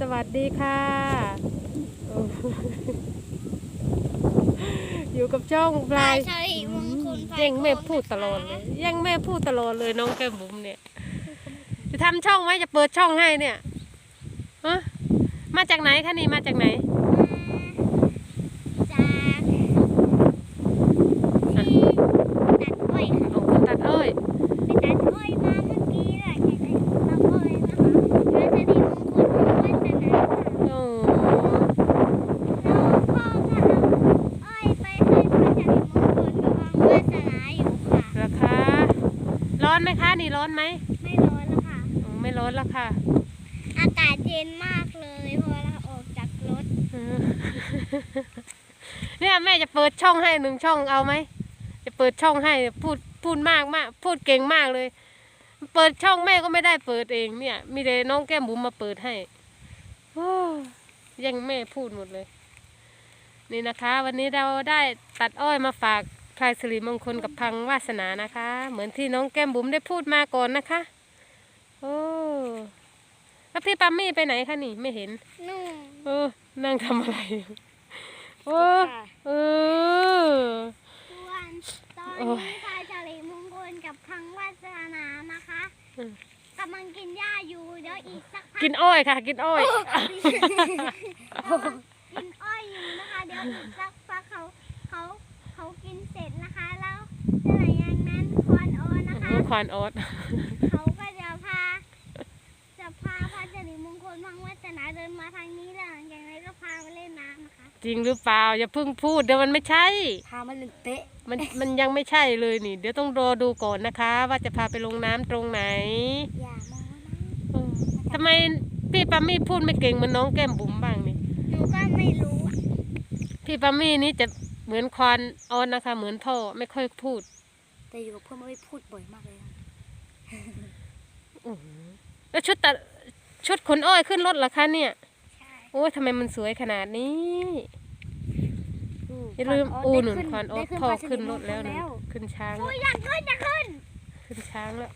สวัสดีค่ะโอ้อยู่กับช่องปลายชาลีมงคลไฟแย่งแม่พูดตลอดเลยแย่งแม่พูดตลอดเลยน้องแก้มบุ๋มเนี่ย จะทำช่องไหมจะเปิดช่องให้เนี่ยฮะมาจากไหนคะนี่มาจากไหน จากที่ตัดอ้อยค่ะ โอ้ตัดอ้อย ไปตัดอ้อยมาเมื่อกี้แหละจากตัดอ้อยนะคะชาลีมงคลของวัฒนาค่ะ โอ้ แล้วพ่อก็เอาอ้อยไปให้พระชาลีมงคลกับวังวาสนาอยู่ค่ะ ราคาร้อน ไหมคะ นี่ร้อนไหมไม่ร้อนแล้วค่ะ อ๋อไม่ร้อนแล้วค่ะ อากาศเย็นมากเลยพอเราออกจากรถ เออ เนี่ยแม่จะเปิดช่องให้หนึ่งช่องเอาไหม จะเปิดช่องให้พูดพูดมากมากพูดเก่งมากเลย เปิดช่องแม่ก็ไม่ได้เปิดเองเนี่ย มีแต่น้องแก้มบุ๋มมาเปิดให้โอ้แยังแม่พูดหมดเลย นี่นะคะ วันนี้เราได้ตัดอ้อยมาฝาก พลายสิริมงคลกับพังวาสนานะคะ เหมือนที่น้องแก้มบุ๋มได้พูดมาก่อนนะคะ โอ้แล้วพี่ปัมมี่ไปไหนคะนี่ไม่เห็นนู่นเออนั่งทำอะไรอยู่โอ้เออส่วนตอนโอ้ยนี้พายชาลีมงคลกับพังวาสนานะคะอืมกำลังกินหญ้าอยู่เดี๋ยวอีกสักพักกินอ้อยค่ะ กินอ้อยกินอ้อยอยู่นะคะเดี๋ยวอีกสักพักเขา เขาเขากินเสร็จนะคะแล้วหลังจากนั้นคอนโออนนะคะควานออสเขาก็จะพา จะพาพาชาลีมงคลพังวาสนาเดินมาทางนี้แล้วหลังจากนั้นก็พาไปเล่นน้ำนะคะ จริงหรือเปล่า อย่าเพิ่งพูดเดี๋ยวมันไม่ใช่ พามาเล่นเตะมันมันยังไม่ใช่เลยนี่ เดี๋ยวต้องรอดูก่อนนะคะ ว่าจะพาไปลงน้ำตรงไหนอย่ามองนะเออทำไมพี่ปัมมี่พูดไม่เก่งเหมือนน้องแก้มบุ๋มบ้างนี่ หนูก็ไม่รู้อะพี่ปัมมี่นี่จะ เหมือนควานออสนะคะ เหมือนพ่อไม่ค่อยพูด แต่อยู่กับเพื่อนไม่พูดบ่อยมากเลยนะอื้อหือแล้วชุดตัดชุดขนอ้อยขึ้นรถเหรอคะเนี่ย ใช่โอ้ยทำไมมันสวยขนาดนี้ อย่าลืมอูหนุนควานออสพ่อขึ้นรถแล้วนะขึ้นช้างอุ้แล้วยอยากขึ้นอยากขึ้นขึ้นช้างแล้ว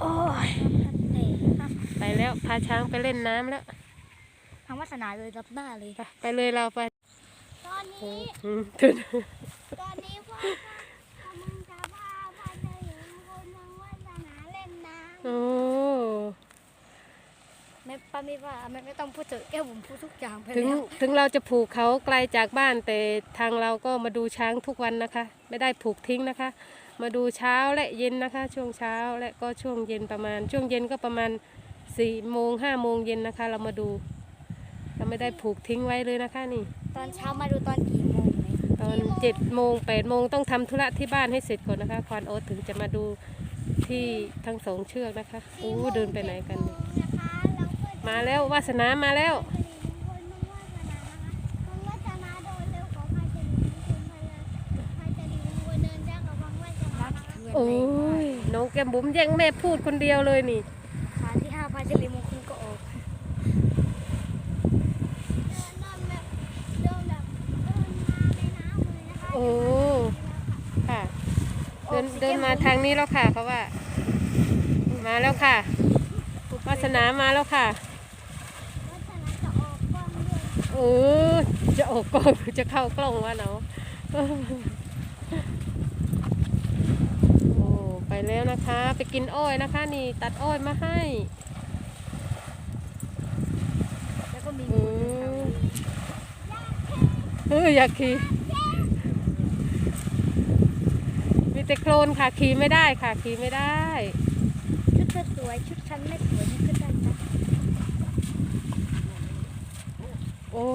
โอ้ยเตะครับไปแล้วพาช้างไปเล่นน้ำแล้วทางวาสนาเลยรับหน้าเลย ไปไปเลยเราไปต อนนี้อืมขึ้นตอนนี้พ่อก็กำลังจะพาพาเธอหญิงคนทางวาสนาเล่นน้โอ้ำไม่ป้าไม่ว่าไม่ไม่ต้องพูดถึงแก้วผมพูดทุกอย่างไปถึงแล้วถึงเราจะผูกเขาไกลจากบ้านแต่ทางเราก็มาดูช้างทุกวันนะคะ ไม่ได้ผูกทิ้งนะคะ มาดูเช้าและเย็นนะคะ ช่วงเช้าและก็ช่วงเย็นประมาณ ช่วงเย็นก็ประมาณสี่โมงห้าโมงเย็นนะคะ เรามาดูเรา ไม่ได้ผูกทิ้งไว้เลยนะคะนี่ ตอนเช้ามาดูตอนกี่โมงไหมตอนเจ็ดโมงแปดโมงต้องทำธุระที่บ้านให้เสร็จก่อนนะคะควานโอ๊ตถึงจะมาดูที่ทั้งสองเชือกนะคะอู้เดินไปไหนกันเนี่ยนะคะเราก็จะมาแล้ววาสนามาแล้วพาเธอหญิงคนทางวาสนานะคะทางวาสนาโดนเร็วกว่าพาเธอหญิงคนพยาพาเธอหญิงคนเดินยากกว่าบางวาสนานะคะโอ้ยน้องแก้มบุ๋มแย่งแม่พูดคนเดียวเลยนี่ ขาที่ห้าพาเจริมงคลก็ออกเดินแบบเดินแบบเดินมาในน้ำเลยนะคะ โอ้ค่ะ เดินเดินมาทางนี้แล้วค่ะเขาว่า มาแล้วค่ะวาสนามาแล้วค่ะวัฒนาจะออกกล้องด้วยโอ้จะออกกล้องหรือจะเข้ากล้องวะเนาะโอ้ไปแล้วนะคะ ไปกินอ้อยนะคะ นี่ตัดอ้อยมาให้แล้วก็มีอืมเอออยากขี่มี แต่โคลนค่ะขี่ไม่ได้ค่ะขี่ไม่ได้ ชุดเธอสวยชุดฉันไม่สวยนี่ขึ้นได้นะโอ้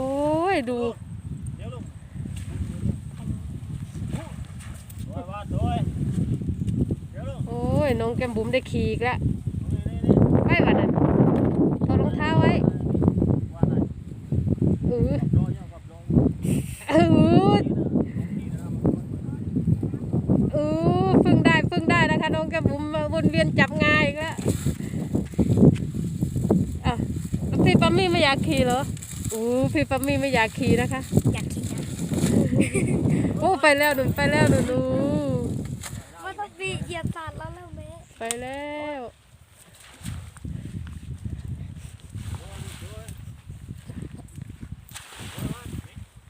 ยดูเดี๋ยวลูกโอ้ยว่าโอ้ยเดี๋ยวลูกโอ้ยน้องแก้มบุ๋มได้ขี่อีกแล้ว วียนจับง่ายอีกแล้วอะพี่ปั๊มมี่ไม่อยากขี่เหรออู้พี่ปั๊มมี่ไม่อยากขี่นะคะ อยากขี่นะโอ้ไปแล้วหนุนไปแล้วหนุนมันต้องมีเหยียบสาดแล้วแล้วแม่ไปแล้ว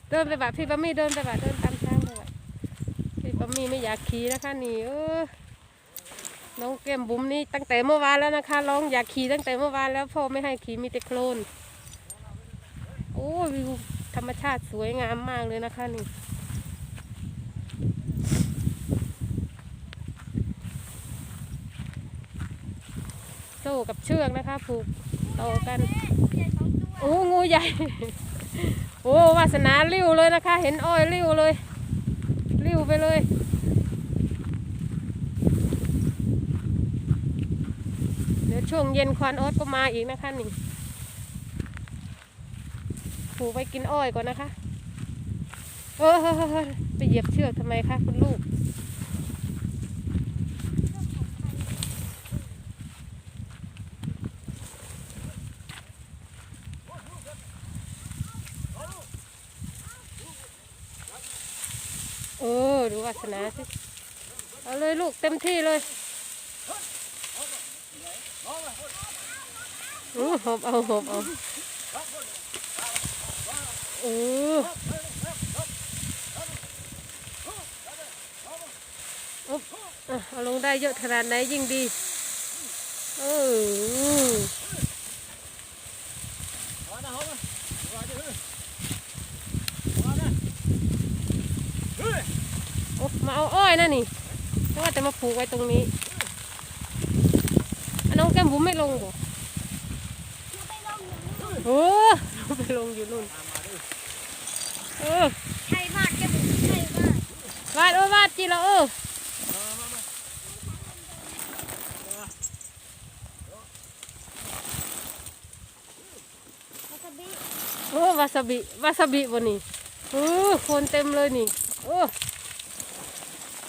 เดินไปบ่าพี่ปั๊มมี่เดินไปบ่าเดินตามทางไปบ่าพี่ปั๊มมี่ไม่อยากขี่นะคะนี่เออ น้องแก้มบุ๋มนี่ตั้งแต่เมื่อวานแล้วนะคะร้องอยากขี่ตั้งแต่เมื่อวานแล้วพ่อไม่ให้ขี่มีแต่โคลนโอ้วิวธรรมชาติสวยงามมากเลยนะคะนี่โซ่กับเชือกนะคะผูกต่อกันโอ้งูใหญ่ โอ้วาสนาริ้วเลยนะคะ เห็นอ้อยริ้วเลยริ้วไปเลย ดี๋ยวช่วงเย็นควานออสก็มาอีกนะคะนี่ผูกไปกินอ้อยก่อนนะคะเออเฮ้ยเฮ้ยเฮ้ยไปเหยียบเชือกทำไมคะคุณลูก เออ ดูวาสนาสิ เอาเลยลูกเต็มที่เลย อือหอบเอาหอบเอาเอออุ๊บเอาลงได้เยอะขนาดไหนยิ่งดีเออมานะเฮ้ยมาดิเฮ้ยมาเฮ้ยโอ้มาเอาอ้อยนะนี่เพราะว่าจะมาผูกไว้ตรงนี้อน้องแก้มบุ๋มไม่ลงบ่ คือไปลงอย่างนี้ โอ้ไปลงอยู่นู่นเออใช่มากแกบุ๋มใช่มากวาดโอ้วาดจีละเออมามามาวาซาบิโอ้วาซาบิวาซาบิบนนี่โอ้คนเต็มเลยนี่โอ้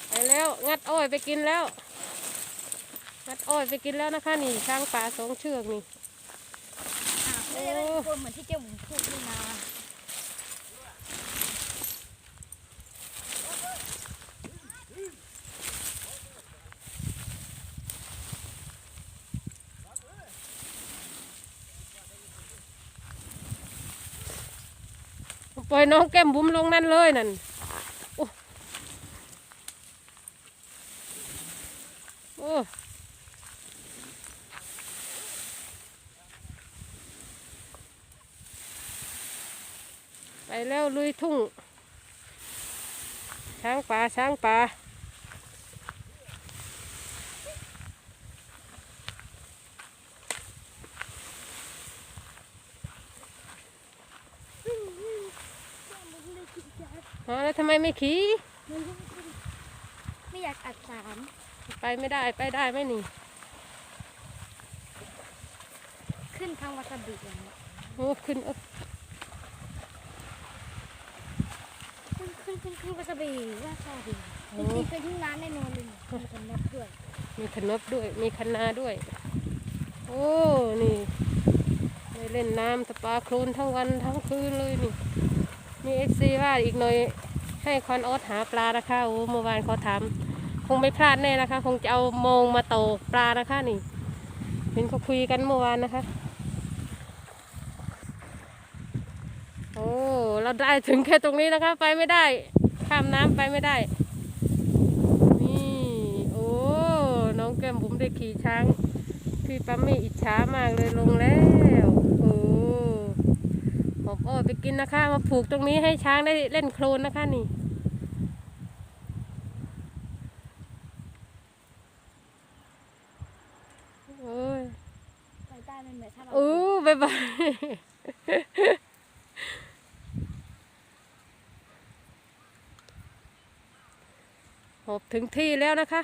ไปแล้ว งัดอ้อยไปกินแล้วงัดอ้อยไปกินแล้วนะคะนี่ช้างป่าสองเชือกนี่ ไม่ได้เป็นคนเหมือนที่เจ้าบุ๋มพูดนี่นะปล่อยน้องแก้มบุ๋มลงนั่นเลยนั่นโอ้โอ้ไป แล้วลุยทุ่ง ช้างป่าช้างป่าอ๋อแล้วทำไมไม่ขี่ไม่อยากอัดสารไปไม่ได้ไปได้ไหมนี่ ขึ้นทางวาซาบิอย่างนี้โอ้ขึ้นเออ ขึ้ นขึ้นขึ้นขึ้นวาซาบิวาซาบิจริงๆเคยทิ้งร้านแน่นอนเลยมีคนนับด้วย มีขนบด้วย มีคันนาด้วย โอ้ นี่ได้เล่นน้ำสปาโคลนทั้งวันทั้งคืนเลยนี่ มีเอฟซีว่าอีกหน่อยให้คอนออสหาปลานะคะโอ้เมื่อวานเขาถามคงไม่พลาดแน่นะคะ คงจะเอาโมงมาตกปลานะคะนี่เห็นเขาคุยกันเมื่อวานนะคะโอ้เราได้ถึงแค่ตรงนี้นะคะ ไปไม่ได้ ข้ามน้ำไปไม่ได้ นี่ โอ้ น้องแก้มบุ๋มได้ขี่ช้าง พี่ปั๊มมี่อิจฉามากเลยลงแล้วโอ้หอบอ้อยไปกินนะคะ มาผูกตรงนี้ให้ช้างได้เล่นโคลนนะคะนี่โอ้ยไปได้ไม่เหมือนถ้าเราโอ้บายบาย หอบถึงที่แล้วนะคะ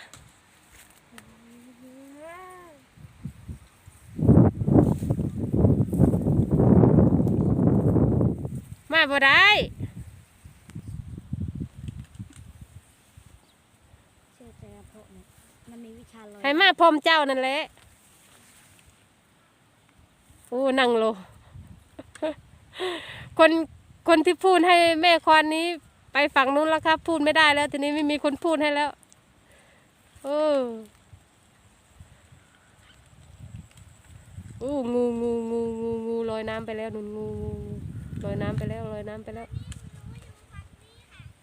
มาบ่ได้เชื่อใจเพราะเนี่ยมันมีวิชาลอยให้มาพร้อมเจ้านั่นแหละโอ้นั่งโล คนคนที่พูดให้แม่ควานนี้ ไปฝั่งนู้นแล้วครับ พูดไม่ได้แล้ว ทีนี้ไม่มีคนพูดให้แล้วเออโอ้งูงูงูงูงูลอยน้ำไปแล้วนุ่นงูงูงูลอยน้ำไปแล้วลอยน้ำไปแล้ว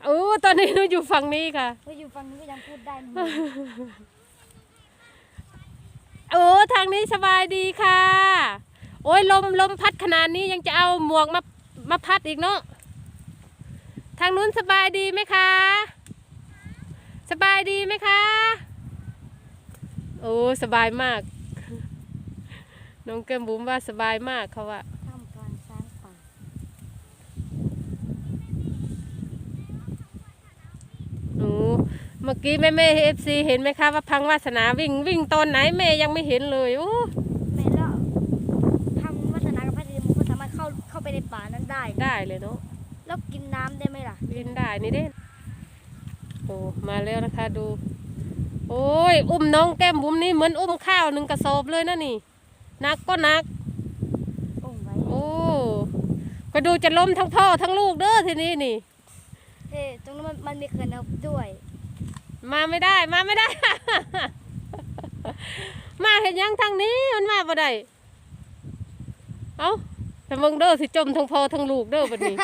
โอ้ตอนนี้หนูอยู่ฝั่งนี้ค่ะก็อยู่ฝั่งนู้นก็ยังพูดได้หนูโอ้ทางนี้สบายดีค่ะ โอ้ยลมลมพัดขนาดนี้ยังจะเอาหมวกมามาพัดอีกเนาะ ทางนู้นสบายดีไหมคะ สบายดีไหมคะ โอ้สบายมาก น้องแก้มบุ๋มว่าสบายมากเขาว่าท่ามกลางช้างป่าโอ้เมื่อกี้แม่แม่เอฟซีเห็นไหมคะว่าพังวาสนาวิ่งวิ่งตอนไหนแม่ยังไม่เห็นเลยโอ้แม่แล้วทำวัฒนากับพระเดชมงคลสามารถเข้าเข้าไปในป่านั้นได้ได้เลยเนาะ แล้วกินน้ำได้ไหมล่ะ กินได้นี่เด้โอ้มาแล้วนะคะดู โอ้ย อุ้มน้องแก้มบุ๋มนี่เหมือนอุ้มข้าวหนึ่งกระสอบเลยนะนี่หนักก็หนักโอ้ไว้โอ้ก็ดูจะล้มทั้งพ่อทั้งลูกเด้อทีนี้นี่เอ๊ะตรงนั้นมันมันมีเขื่อนเอาด้วย มาไม่ได้มาไม่ได้ มาเห็นยังทางนี้มันมาบ่ได้เอ้าแต่มึงเด้อสิจมทั้งพ่อทั้งลูกเด้อบัดนี้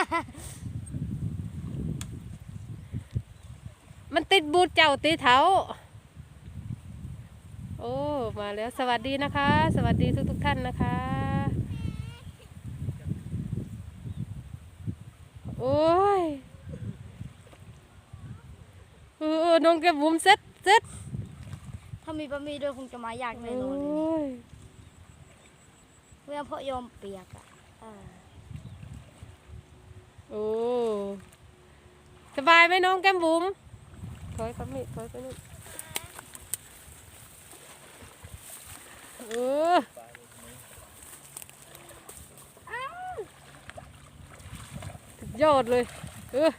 มันติดบูดเจ้าตีเท้าโอ้มาแล้วสวัสดีนะคะ สวัสดีทุกทุกๆท่านนะคะ โอ้ยเออน้องแกบุ๋มเซ็ตเซ็ตถ้ามีบะหมี่ด้วยคงจะมายากแน่นอนเลยโอ้ยเพื่อนเพราะยอมเปียกอะเออโอ้สบายไหมน้องแก้มบุ๋ม ถอยครับนี่ถอยไปนู่นเออสุดยอดเลย เออ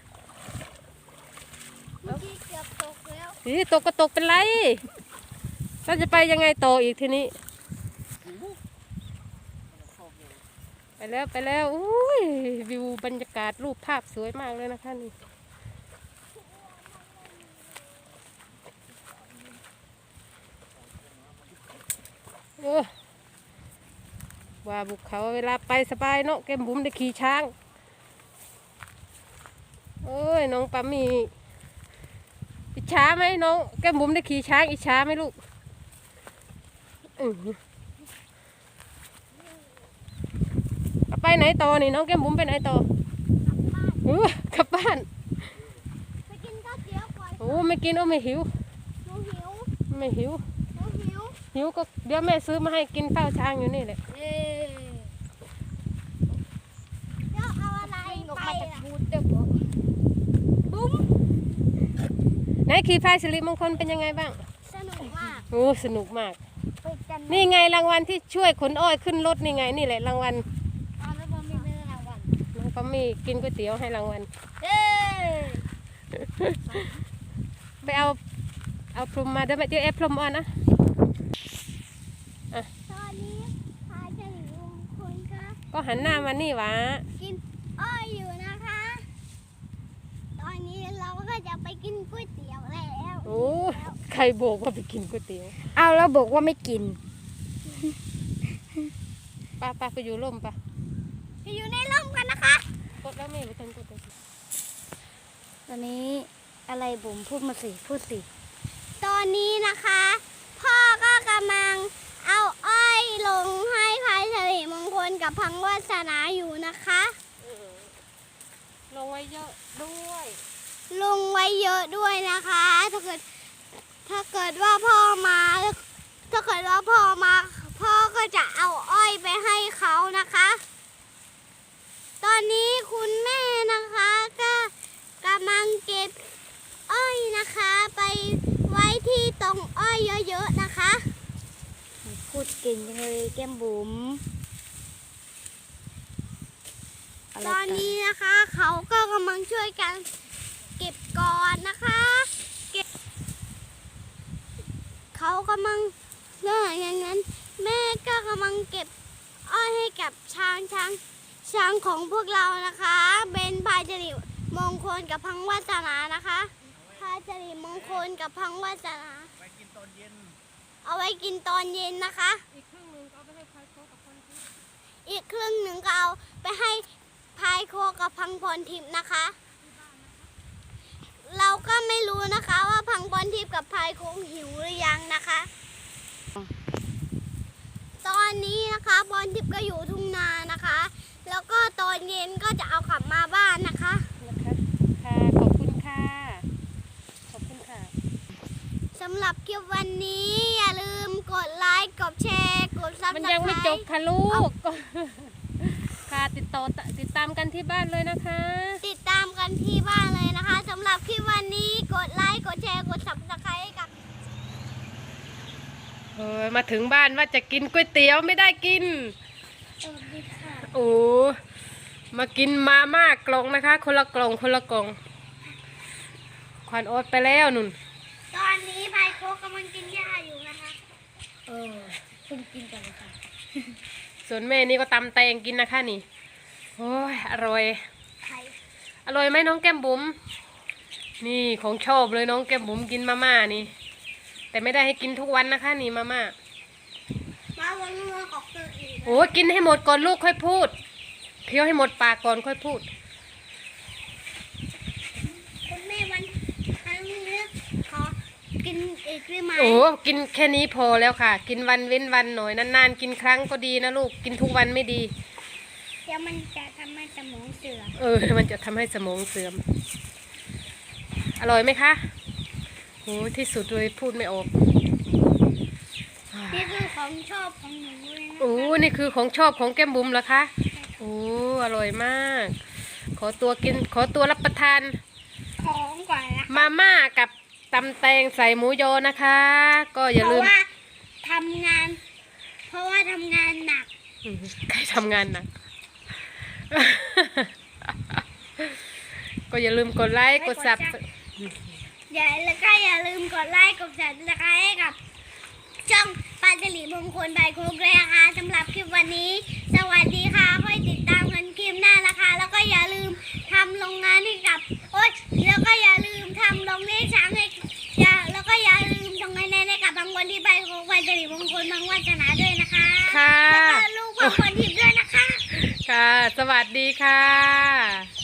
เมื่อกี้เกือบตกแล้วทีตกก็ตกเป็นไรเราจะไปยังไงต่ออีกทีนี้ ไปแล้วไปแล้ว อุ้ยวิวบรรยากาศรูปภาพสวยมากเลยนะคะนี่ โอ้ว่าบุกเขาเวลาไปสบายเนาะแก้มบุ๋มได้ขี่ช้าง โอ้ยน้องปามีอิจฉาไหมน้องแก้มบุ๋มได้ขี่ช้างอิจฉาไหมลูกอื้อหือเอาไปไหนต่อนี่น้องแก้มบุ๋มไปไหนต่อเออกลับบ้านไปกินข้าวเตี๋ยวก่อนโอ้ไม่กินโอ้ไม่หิวหนูหิวไม่หิว หนูหิวหิวก็เดี๋ยวแม่ซื้อมาให้กินเฝ้าช้างอยู่นี่แหละเอ๊เดี๋ยวเอาอะไรไปล่ะบูดเด็กบุ้มไหนขี่พายสิริมงคลเป็นยังไงบ้างสนุกมากโอ้สนุกมาก ไปกันนี่ไงรางวัลที่ช่วยขนอ้อยขึ้นรถนี่ไงนี่แหละรางวัลเอาแล้วบอมมีไม่ได้รางวัลน้องปามีกินก๋วยเตี๋ยวให้รางวัลเย้ไปเอาเอาพรมมาเดี๋ยวแม่เจอแอปพรมอ่อนนะ ตอนนี้พาเฉลิมงคล ก็ก็หันหน้ามานี่หวะกินอ้อยอยู่นะคะ ตอนนี้เราก็จะไปกินก๋วยเตี๋ยวแล้วโอ้ใครบอกว่าไปกินก๋วยเตี๋ยวเอาแล้วบอกว่าไม่กินป้าป้าไปอยู่ร่มป้าจะอยู่ในร่มกันนะคะกดแล้วไม่ไปทันกดเลยตอนนี้อะไรบุ๋มพูดมาสิพูดสิ ตอนนี้นะคะ พ่อก็กำลังเอาอ้อย ลงให้พายสิริมงคลกับพังวาสนาอยู่นะคะ ลงไว้เยอะด้วย ลงไว้เยอะด้วยนะคะ ถ้าเกิดถ้าเกิดว่าพ่อมา ถ้าเกิดว่าพ่อมา พ่อก็จะเอาอ้อยไปให้เขานะคะ ตอนนี้คุณแม่นะคะก็กำลังเก็บอ้อยนะคะ ไปไว้ที่ตรงอ้อยเยอะๆนะคะูดเก่งจังเลยแก้มบุ๋มตอนนี้นะคะ เขาก็กำลังช่วยกันเก็บก่อนนะคะเก็บเขากำลังเรื่องอย่างนั้น แม่ก็กำลังเก็บอ้อยให้กับช้างช้างช้างของพวกเรานะคะ เป็นพายจริมงคลกับพังวาสนานะคะพายจริมงคลกับพังวาสนา ไปกินตอนเย็น เอาไว้กินตอนเย็นนะคะ อีกครึ่งหนึงก็เอาไปให้ใครโคกับคนที่อีกครึ่งหนึ่งก็เอาไปให้พายโคกับพังพรทิพย์นะคะ เราก็ไม่รู้นะคะว่าพังบอลทิพย์กับพายคงหิวหรือยังนะคะ ตอนนี้นะคะบอลทิพย์ก็อยู่ทุ่งนานะคะ แล้วก็ตอนเย็นก็จะเอากลับมาบ้านนะคะนะคะค่ะขอบคุณค่ะ ขอบคุณค่ะ สำหรับคลิปวันนี้ อย่าลืมกดไลค์กดแชร์กดซับมันสยังไครไม่จบต์ค่ะลูก ค่ะติดต่อติดตามกันที่บ้านเลยนะคะ ติดตามกันที่บ้านเลยนะคะสำหรับคลิปวันนี้กดไลค์กดแชร์กดซับสไครต์กับเออมาถึงบ้านว่าจะกินก๋วยเตี๋ยวไม่ได้กินสวัสดีค่ะโอ้มากินมาม่ากล่องนะคะ คนละกล่องคนละกล่อง ควันโอ๊ตไปแล้วนุ่น ตอนนี้พายโค กกำลังกินหญ้าอยู่นะคะเออเพิ่งกินกันเลยค่ะส่วนแม่นี่ก็ตำแตงกินนะคะนี่ โอ้ยอร่อย ไข่อร่อยไหมน้องแก้มบุ๋มนี่ของชอบเลยน้องแก้มบุ๋มกินมาม่านี่ แต่ไม่ได้ให้กินทุกวันนะคะ นี่มาม่ามาวันเรือออกเจออีกโอ้กินให้หมดก่อนลูกค่อยพูดเคี้ยวให้หมดปากก่อนค่อยพูด คุณแม่วันครั้งนี้ขอ กินอีกได้ไหมโอ้กินแค่นี้พอแล้วค่ะ กินวันเว้นวันหน่อยนานๆ กินครั้งก็ดีนะลูกกินทุกวันไม่ดี เดี๋ยวมันจะทำให้สมองเสื่อมเออ มันจะทำให้สมองเสื่อม อร่อยไหมคะโอ้ที่สุดเลยพูดไม่ออกนี่คือของชอบของหนูเลยนะโอ้นี่คือของชอบของแก้มบุ๋มเหรอคะโอ้อร่อยมาก ขอตัวกินขอตัวรับประทานของก่อนนะมาม่ากับ ตำแตงใส่หมูยอนะคะ ก็อย่าเพลืราะมว่าทำงาน เพราะว่าทำงานหนัก อืมใครทำงานหนัก ก็อย่าลืมกดไลค์กดซับ อย่าแล้วก็อย่าลืมกดไลค์กดแชร์นะคะให้กับ ช่องปาจลีมงคลใบโคกเลยนะคะสำหรับคลิปวันนี้ สวัสดีค่ะค่อยติดตามกันคลิปหน้านะคะ แล้วก็อย่าลืมทำโรงงานให้กับ โอ๊ยแล้วก็อย่าลืมทำโรงเลี้ยงช้างให้ อย่าแล้วก็อย่าลืมส่งคะแนนให้กับบางคนที่ใบโคกปาจลีมงคลบางวัฒนาด้วยนะคะค่ะ แล้วก็ลูกบางคนทิพย์ด้วยนะคะ ค่ะ สวัสดีค่ะ